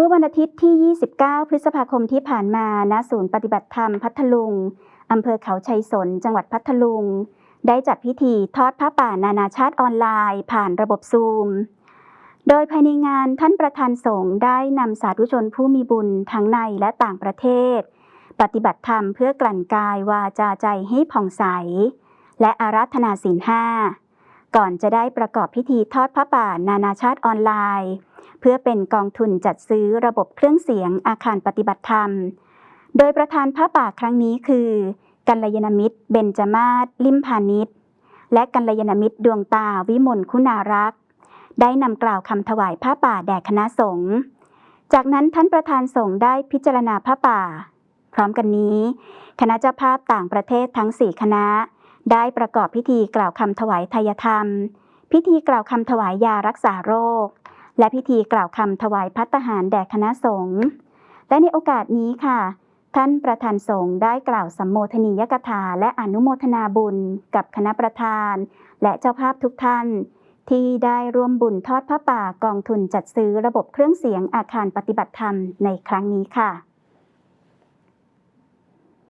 เมื่อวันอาทิตย์ที่ 29 พฤษภาคมที่ผ่านมา ณ ศูนย์ปฏิบัติธรรมพัทลุง อำเภอเขาชัยสน จังหวัดพัทลุง ได้จัดพิธีทอดผ้าป่านานาชาติออนไลน์ ผ่านระบบซูม โดยภายในงานท่านประธานสงฆ์ได้นำสาธุชนผู้มีบุญทั้งในและต่างประเทศ ปฏิบัติธรรมเพื่อกลั่นกายวาจาใจให้ผ่องใส และอารัธนาศีลห้า ก่อนจะได้ประกอบพิธีทอดผ้าป่านานาชาติออนไลน์ เพื่อเป็นกองทุนจัดซื้อระบบเครื่องเสียงอาคารปฏิบัติธรรม โดยประธานผ้าป่าครั้งนี้คือกัลยาณมิตร เบญจมาศลิมพานิชและกัลยาณมิตรดวงตาวิมลคุณารักษ์ได้นำกล่าวคำถวายผ้าป่าแด่คณะสงฆ์จากนั้นท่านประธานสงฆ์ได้พิจารณาผ้าป่า พร้อมกันนี้ คณะเจ้าภาพต่างประเทศทั้ง 4 คณะ ได้ประกอบพิธีกล่าวคำถวายทายธรรม พิธีกล่าวคำถวายยารักษาโรค และพิธีกล่าวคำถวายพัตตาหารแด่คณะสงฆ์และในโอกาสนี้ค่ะ ท่านประธานสงฆ์ได้กล่าวสัมโมทนียกถาและอนุโมทนาบุญกับคณะประธาน และเจ้าภาพทุกท่าน ที่ได้ร่วมบุญทอดพระป่ากองทุนจัดซื้อระบบเครื่องเสียงอาคารปฏิบัติธรรมในครั้งนี้ค่ะ